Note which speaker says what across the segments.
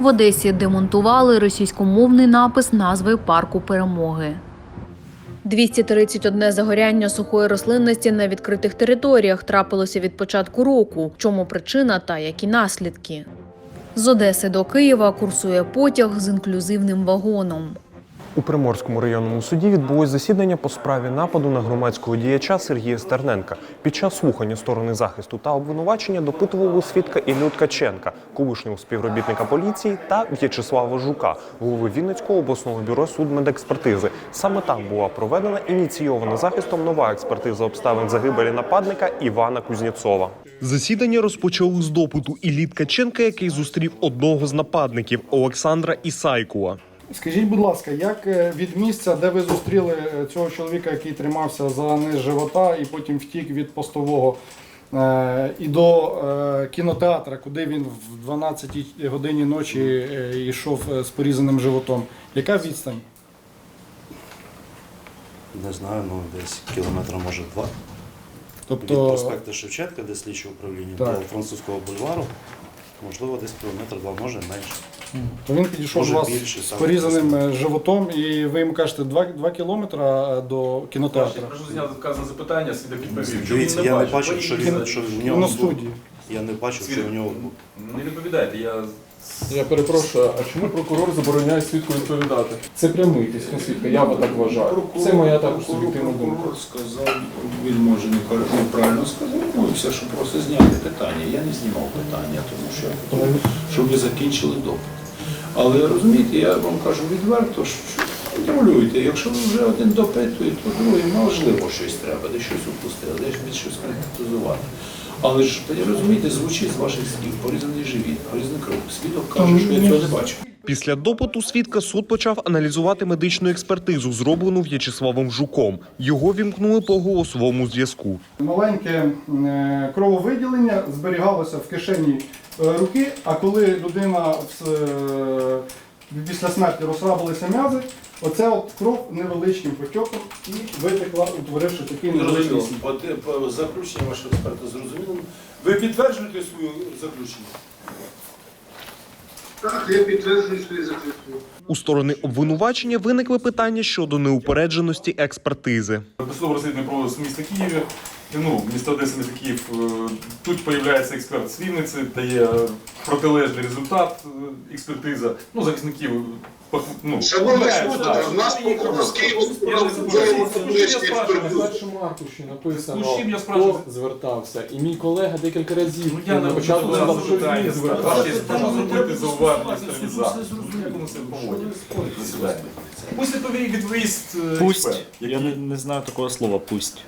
Speaker 1: В Одесі демонтували російськомовний напис назви парку перемоги. 231 загоряння сухої рослинності на відкритих територіях трапилося від початку року. В чому причина та які наслідки? З Одеси до Києва курсує потяг з інклюзивним вагоном.
Speaker 2: У Приморському районному суді відбулось засідання по справі нападу на громадського діяча Сергія Стерненка. Під час слухання сторони захисту та обвинувачення допитували свідка Іллю Ткаченка, колишнього співробітника поліції, та В'ячеслава Жука, голови Вінницького обласного бюро судмедекспертизи. Саме там була проведена ініційована захистом нова експертиза обставин загибелі нападника Івана Кузнєцова. Засідання розпочали з допиту Іллі Ткаченка, який зустрів одного з нападників Олександра Ісайкула.
Speaker 3: Скажіть, будь ласка, як е, від місця, де ви зустріли е, цього чоловіка, який тримався за низ живота і потім втік від постового, е, і до кінотеатра, куди він в 12 годині ночі йшов з порізаним животом? Яка відстань?
Speaker 4: Не знаю, ну десь кілометра може два. Від
Speaker 3: Тобто,
Speaker 4: проспекту Шевченка, де слідче управління,
Speaker 3: Так.
Speaker 4: до французького бульвару, можливо, десь кілометр два, може менше.
Speaker 3: То він підійшов
Speaker 4: може,
Speaker 3: до вас
Speaker 4: більше,
Speaker 3: з
Speaker 4: саме
Speaker 3: порізаним е, животом, і ви йому кажете 2, 2 кілометра е, до кінотеатру.
Speaker 5: Прошу зняти вказане запитання, свідок відповів. що
Speaker 4: Дивіться,
Speaker 5: він
Speaker 4: я не
Speaker 5: бачив.
Speaker 4: бачив, що він що в нього
Speaker 3: на
Speaker 4: був.
Speaker 3: студії.
Speaker 4: Я не бачив, що в нього був.
Speaker 5: Не відповідайте, я
Speaker 6: Я перепрошую, а чому прокурор забороняє свідку відповідати? Це прямий тиск свідка, я так вважаю. Це моя також суб'єктивна думка.
Speaker 7: Прокурор сказав, він може не кор- неправильно сказав, мовився, що просто зняти питання. Я не знімав питання, тому що щоб ви закінчили допит. Але розумієте, я вам кажу відверто, що контролюйте. Якщо ви вже один допитуєте, то другий можливо щось треба, десь щось упустили, десь від щось конкретизувати. Але ж розумієте, звучить з ваших слів, порізаний живіт, порізаний кров. Свідок каже, що я цього не бачив.
Speaker 2: Після допиту свідка суд почав аналізувати медичну експертизу, зроблену В'ячеславом Жуком. Його вімкнули по голосовому зв'язку.
Speaker 3: Маленьке е, крововиділення зберігалося в кишені е, руки, а коли людина е, після смерті розслабилися м'язи, оця от кров невеличким потоком і витекла, утворивши такий невеличкий слід.
Speaker 7: Заключення вашого експерта зрозуміло. Ви підтверджуєте своє заключення?
Speaker 8: Так, я підтверджую свої заключення.
Speaker 2: У сторони обвинувачення виникли питання щодо неупередженості експертизи.
Speaker 5: Досудове розслідування проводилось в місті Києві. Ну, місто Одеса, місто Київ. е, Тут появляється експерт з Вінниці, дає протилежний результат е, експертиза. Ну, захисників ну, помиляються,
Speaker 8: суд, в нас
Speaker 5: не
Speaker 8: фактичні
Speaker 5: я
Speaker 6: На першому аркуші написано, хто звертався. І мій колега декілька разів
Speaker 5: Ну, я
Speaker 6: на початку сказав, що він звертався.
Speaker 5: Прошу зробити зауваження стороні. Як вони себе поводять? Пусть відповість е,
Speaker 9: Пусть.
Speaker 5: експерт,
Speaker 9: Я не, не знаю такого слова пусть.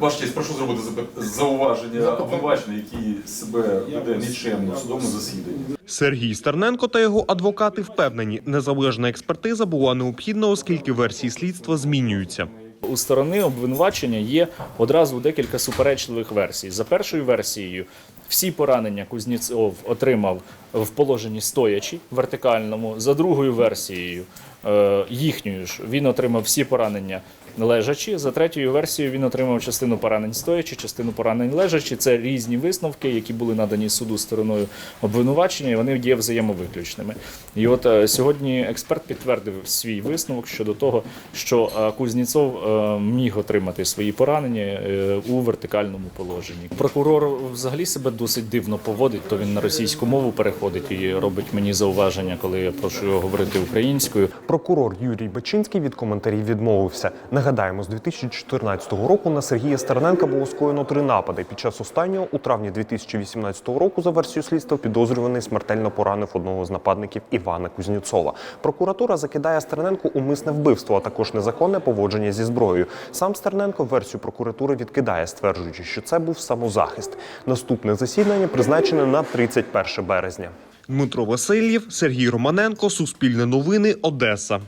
Speaker 5: Ваш честь, прошу зробити зауваження обвинувачення, який себе веде нічемно в судовому засіданні.
Speaker 2: Сергій Стерненко та його адвокати впевнені, незалежна експертиза була необхідна, оскільки версії слідства змінюються.
Speaker 9: У сторони обвинувачення є одразу декілька суперечливих версій. За першою версією, всі поранення Кузнєцов отримав в положенні стоячи вертикальному. За другою версією, е, їхньою ж, він отримав всі поранення лежачі. За третьою версією він отримав частину поранень стоячи, частину поранень лежачі. Це різні висновки, які були надані суду стороною обвинувачення, і вони є взаємовиключними. І от е, сьогодні експерт підтвердив свій висновок щодо того, що е, Кузнєцов е, міг отримати свої поранення у вертикальному положенні. Прокурор взагалі себе досить дивно поводить, то він на російську мову переходить і робить мені зауваження, коли я прошу його говорити українською.
Speaker 2: Прокурор Юрій Бачинський від коментарів відмовився. Нагадаємо, з 2014 року на Сергія Стерненка було скоєно три напади. Під час останнього, у травні 2018 року, за версією слідства, підозрюваний смертельно поранив одного з нападників Івана Кузнєцова. Прокуратура закидає Стерненку умисне вбивство, а також незаконне поводження зі зброєю. Сам Стерненко версію прокуратури відкидає, стверджуючи, що це був самозахист. Наступне засідання призначене на 31 березня. Дмитро Васильєв, Сергій Романенко, Суспільне новини, Одеса.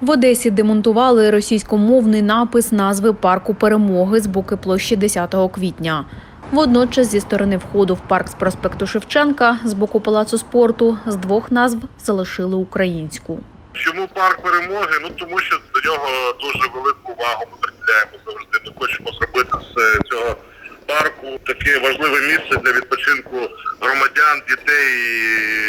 Speaker 1: В Одесі демонтували російськомовний напис назви парку перемоги з боку площі 10 квітня. Водночас зі сторони входу в парк з проспекту Шевченка з боку палацу спорту з двох назв залишили українську.
Speaker 10: Чому парк перемоги? Ну тому що до нього дуже велику увагу ми приділяємо завжди. Ми хочемо зробити з цього парку таке важливе місце для відпочинку громадян, дітей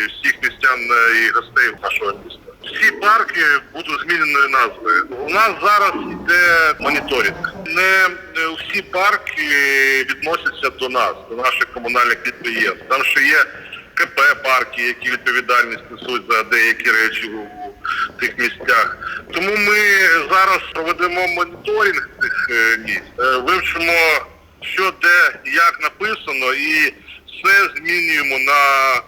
Speaker 10: всіх містян е, і гостей нашого міста. Всі парки будуть зміненої назви. У нас зараз йде моніторинг. Не всі парки відносяться до нас, до наших комунальних підприємств. Там ще є КП парки, які відповідальність несуть за деякі речі у тих місцях. Тому ми зараз проведемо моніторинг цих е, місць, Е, вивчимо, що де як написано, і все змінюємо на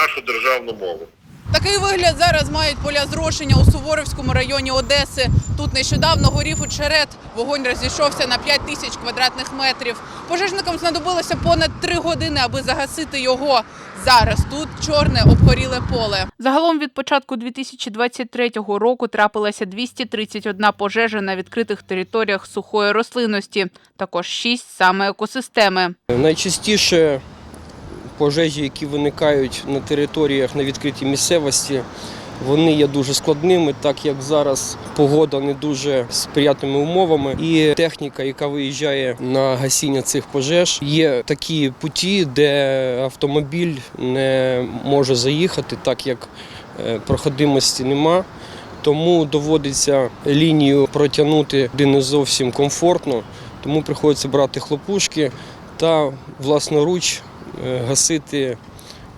Speaker 10: нашу державну мову.
Speaker 11: Такий вигляд зараз мають поля зрошення у Суворовському районі Одеси. Тут нещодавно горів очерет. Вогонь розійшовся на 5 тисяч квадратних метрів. Пожежникам знадобилося понад три години, аби загасити його. Зараз тут чорне обгоріле поле. Загалом від початку 2023 року трапилася 231 пожежа на відкритих територіях сухої рослинності. Також 6 саме екосистеми.
Speaker 12: Найчастіше пожежі, які виникають на територіях на відкритій місцевості, вони є дуже складними, так як зараз погода не дуже сприятними умовами. І техніка, яка виїжджає на гасіння цих пожеж, є такі путі, де автомобіль не може заїхати, так як е, проходимості нема. Тому доводиться лінію протягнути де не зовсім комфортно, тому приходиться брати хлопушки та власноруч гасити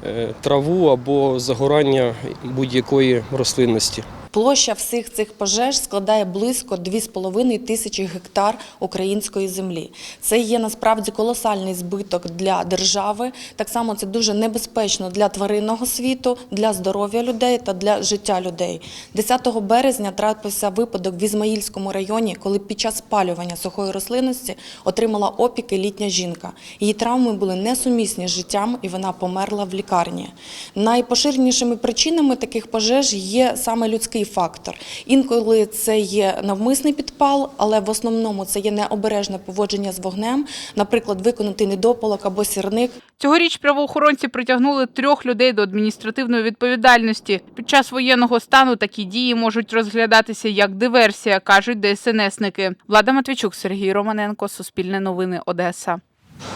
Speaker 12: е, траву або загорання будь-якої рослинності.
Speaker 13: Площа всіх цих пожеж складає близько 2,5 тисячі гектар української землі. Це є насправді колосальний збиток для держави. Так само це дуже небезпечно для тваринного світу, для здоров'я людей та для життя людей. 10 березня трапився випадок в Ізмаїльському районі, коли під час спалювання сухої рослинності отримала опіки літня жінка. Її травми були несумісні з життям, і вона померла в лікарні. Найпоширенішими причинами таких пожеж є саме людський фактор. Інколи це є навмисний підпал, але в основному це є необережне поводження з вогнем, наприклад, виконати недопалок або сірник.
Speaker 11: Цьогоріч правоохоронці притягнули трьох людей до адміністративної відповідальності. Під час воєнного стану такі дії можуть розглядатися як диверсія, кажуть ДСНСники. Влада Матвійчук, Сергій Романенко, Суспільне новини, Одеса.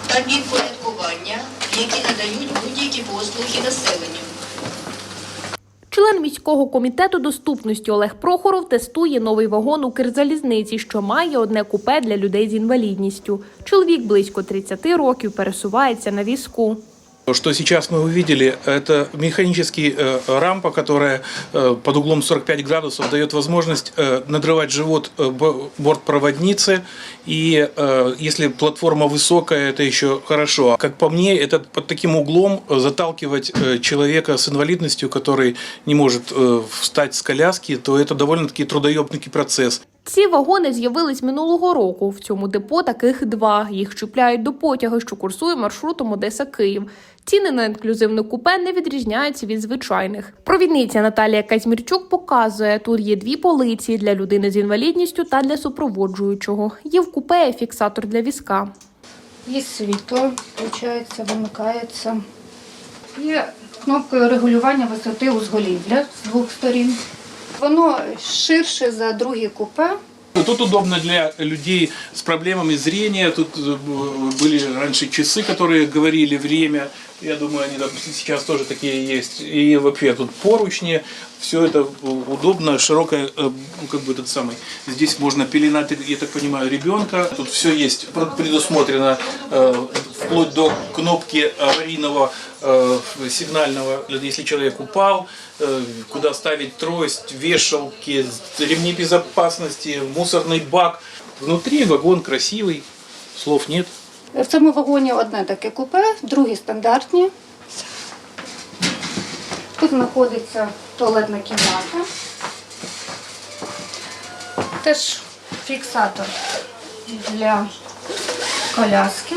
Speaker 14: та підпорядкування, які надають будь-які послуги населенню.
Speaker 1: Член міського комітету доступності Олег Прохоров тестує новий вагон Укрзалізниці, що має одне купе для людей з інвалідністю. Чоловік близько 30 років пересувається на візку.
Speaker 15: То, что сейчас мы увидели, это механический э, рампа, которая э, под углом 45 градусов дает возможность э, надрывать живот э, бо- бортпроводницы. И э, если платформа высокая, это еще хорошо. Как по мне, это под таким углом э, заталкивать э, человека с инвалидностью, который не может э, встать с коляски, то это довольно-таки трудоемкий процесс.
Speaker 1: Ці вагони з'явились минулого року. В цьому депо таких два. Їх чіпляють до потяга, що курсує маршрутом Одеса-Київ. Ціни на інклюзивне купе не відрізняються від звичайних. Провідниця Наталія Казьмірчук показує, тут є дві полиці для людини з інвалідністю та для супроводжуючого. Є в купе фіксатор для візка.
Speaker 16: Є світло, включається, вимикається. Є кнопкою регулювання висоти узголів'я з двох сторін. Воно ширше за другі купе.
Speaker 15: Тут удобно для людей с проблемами зрения. Тут э, были раньше часы, которые говорили время. Я думаю, они там сейчас тоже такие есть. И вообще тут поручни. Все это удобно, широкая, э, ну, как бы этот самый. Здесь можно пеленать, я так понимаю, ребенка. Тут все есть пред- предусмотрено э, вплоть до кнопки аварийного э, сигнального, если человек упал, э, куда ставить трость, вешалки, ремни безопасности, мусорный бак. Внутри вагон красивый, слов нет.
Speaker 16: В цьому вагоні одне таке купе, другі стандартні. Тут знаходиться туалетна кімната. Теж фіксатор для коляски.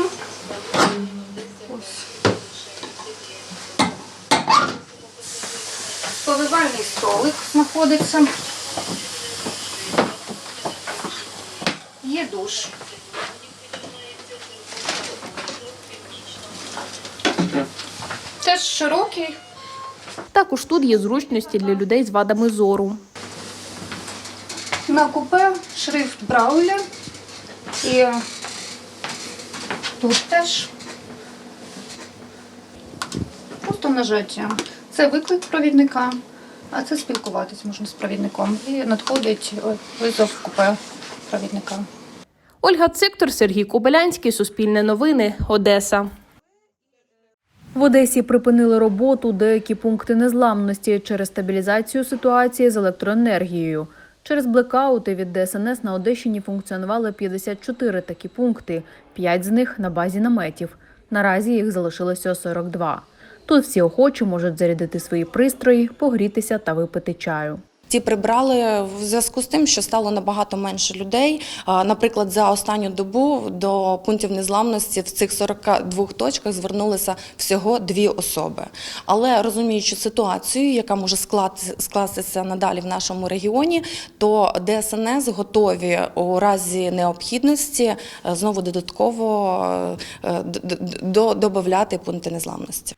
Speaker 16: Повивальний столик знаходиться. Є душ. Теж широкий.
Speaker 1: Також тут є зручності для людей з вадами зору.
Speaker 16: На купе шрифт Брауля. І тут теж просто нажаття. Це виклик провідника, а це спілкуватись можна з провідником. І надходить ой, визов купе провідника.
Speaker 17: Ольга Циктор, Сергій Кобилянський, Суспільне новини, Одеса.
Speaker 1: В Одесі припинили роботу деякі пункти незламності через стабілізацію ситуації з електроенергією. Через блекаути від ДСНС на Одещині функціонували 54 такі пункти, 5 з них на базі наметів. Наразі їх залишилося 42. Тут всі охочі можуть зарядити свої пристрої, погрітися та випити чаю.
Speaker 13: Ті прибрали в зв'язку з тим, що стало набагато менше людей. Наприклад, за останню добу до пунктів незламності в цих 42 точках звернулися всього дві особи. Але розуміючи ситуацію, яка може скластися надалі в нашому регіоні, то ДСНС готові у разі необхідності е, знову додатково е, д- д- д- додавати пункти незламності.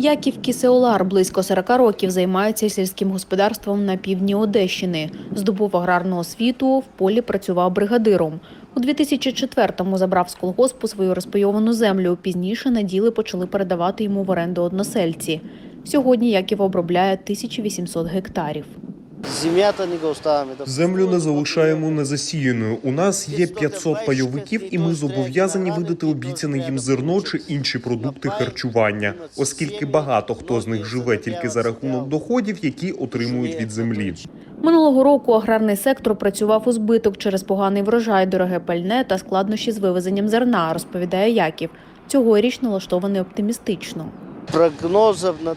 Speaker 1: Яків Кісеолар близько 40 років займається сільським господарством на півдні Одещини. Здобув аграрну освіту, в полі працював бригадиром. У 2004-му забрав з колгоспу свою розпайовану землю. Пізніше на діли почали передавати йому в оренду односельці. Сьогодні Яків обробляє 1800 гектарів.
Speaker 2: Землю не залишаємо незасіяною. У нас є 500 пайовиків, і ми зобов'язані видати обіцяне їм зерно чи інші продукти харчування, оскільки багато хто з них живе тільки за рахунок доходів, які отримують від землі.
Speaker 1: Минулого року аграрний сектор працював у збиток через поганий врожай, дороге пальне та складнощі з вивезенням зерна, розповідає Яків. Цьогоріч налаштований оптимістично.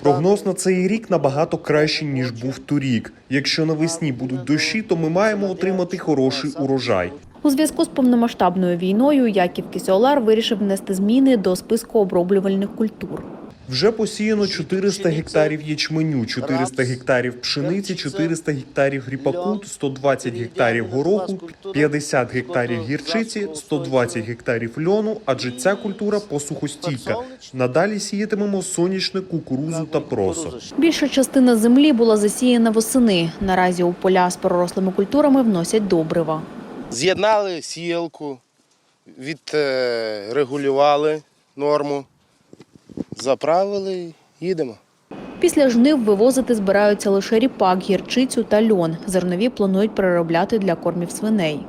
Speaker 2: Прогноз на цей рік набагато кращий ніж був торік. Якщо навесні будуть дощі, то ми маємо отримати хороший урожай.
Speaker 1: У зв'язку з повномасштабною війною Яків Кісеолар вирішив внести зміни до списку оброблювальних культур.
Speaker 2: Вже посіяно 400 гектарів ячменю, 400 гектарів пшениці, 400 гектарів ріпаку, 120 гектарів гороху, 50 гектарів гірчиці, 120 гектарів льону, адже ця культура посухостійка. Надалі сіятимемо сонячне, кукурузу та просо.
Speaker 1: Більша частина землі була засіяна восени. Наразі у поля з пророслими культурами вносять добрива.
Speaker 18: З'єднали сіялку, відрегулювали норму, заправили, їдемо.
Speaker 1: Після жнив вивозити збираються лише ріпак, гірчицю та льон. Зернові планують переробляти для кормів свиней.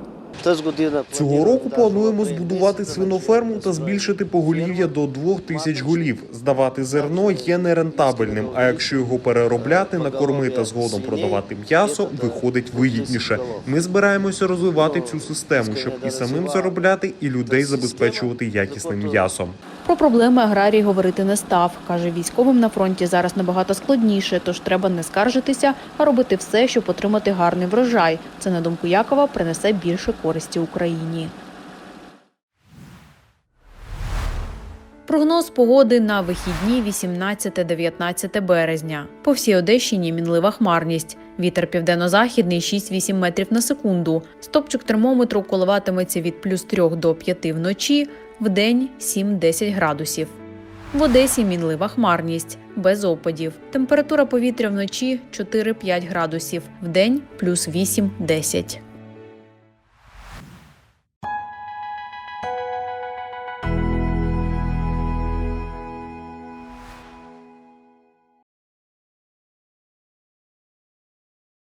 Speaker 2: Цього року плануємо збудувати свиноферму та збільшити поголів'я до 2 тисяч голів. Здавати зерно є нерентабельним, а якщо його переробляти на корми та згодом продавати м'ясо, виходить вигідніше. Ми збираємося розвивати цю систему, щоб і самим заробляти, і людей забезпечувати якісним м'ясом.
Speaker 1: Про проблеми аграрій говорити не став. Каже, військовим на фронті зараз набагато складніше, тож треба не скаржитися, а робити все, щоб отримати гарний врожай. Це, на думку Якова, принесе більше користі Україні. Прогноз погоди на вихідні 18-19 березня. По всій Одещині мінлива хмарність. Вітер південно-західний 6-8 метрів на секунду. Стопчик термометру коливатиметься від плюс 3 до 5 вночі, вдень 7-10 градусів. В Одесі мінлива хмарність, без опадів. Температура повітря вночі 4-5 градусів, вдень плюс 8-10.